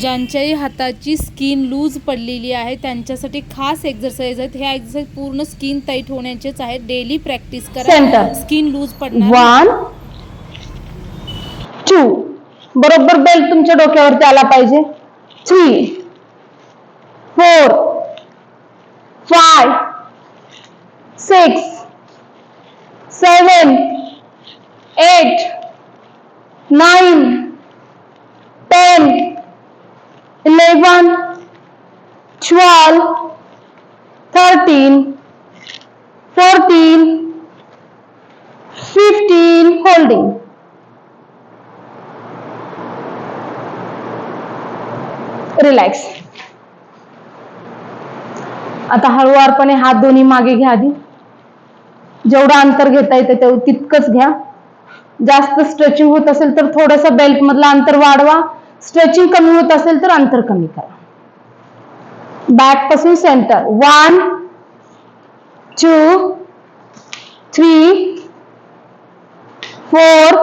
ज्यांच्याही हाताची skin loose पडलेली आहे त्यांच्यासाठी खास एक्सरसाइज आहेत. ह्या एक्सरसाइज पूर्ण स्किन टाईट होण्याचेच आहेत. Daily practice. करा. स्किन लूज पडणार वन टू बरोबर बेल्ट तुमच्या डोक्यावरती आला पाहिजे. Three four five six seven eight nine 11 12 13 14 15 holding. Relax आता हळूवारपणे हात दोन्ही मागे घ्या आधी. जेवढं अंतर घेता येतं तेवढं तितकंच घ्या. जास्त स्ट्रेचिंग होत असेल तर थोडस बेल्ट मधलं अंतर वाढवा. स्ट्रेचिंग कमी होत असेल तर अंतर कमी करा. बॅक पासून centre one two three four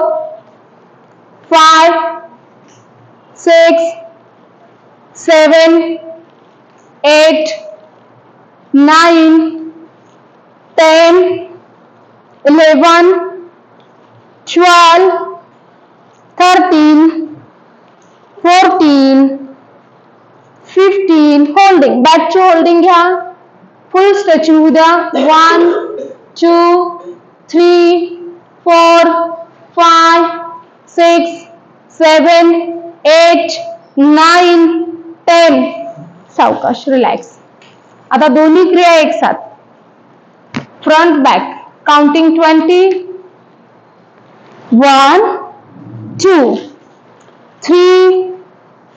five six seven eight nine, ten eleven twelve, thirteen, holding back to holding घ्या full stretch one two three four five six seven eight nine ten सावकाश relax आता दोनों क्रिया एक साथ. Front back counting twenty one two three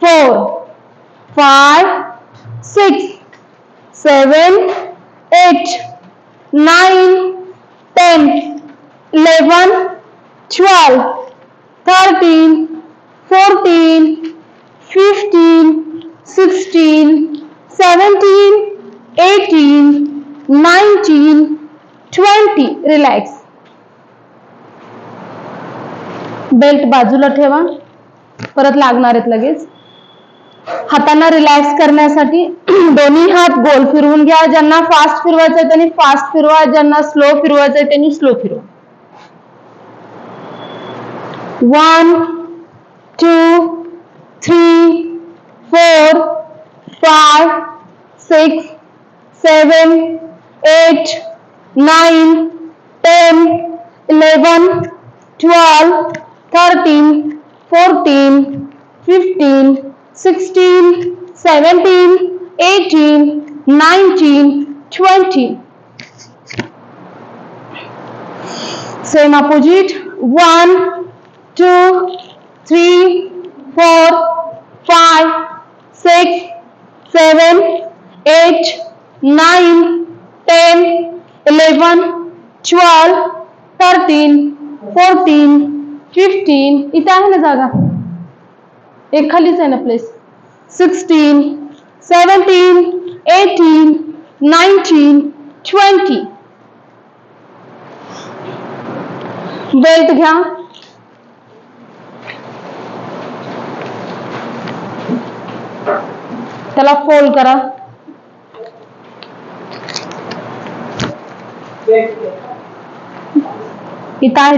four five six seven eight nine ten eleven twelve thirteen fourteen fifteen 16, 17, 18, 19, 20. Relax belt बाजूला ठेवा. परत लागणार आहेत लगेच. हाथ रिलैक्स करना दोनों हाथ गोल फिर जन्ना फास्ट फिर फास्ट फिर जन्ना स्लो फिर स्लो फिर one two three four five six seven eight nine ten eleven twelve thirteen fourteen fifteen sixteen seventeen eighteen nineteen twenty same opposite one two three four five six seven eight nine ten eleven twelve thirteen fourteen fifteen इतना है ना जगह एक खालीच आहे ना place sixteen seventeen eighteen nineteen twenty belt घ्या त्याला फोल्ड करा। इथं आहे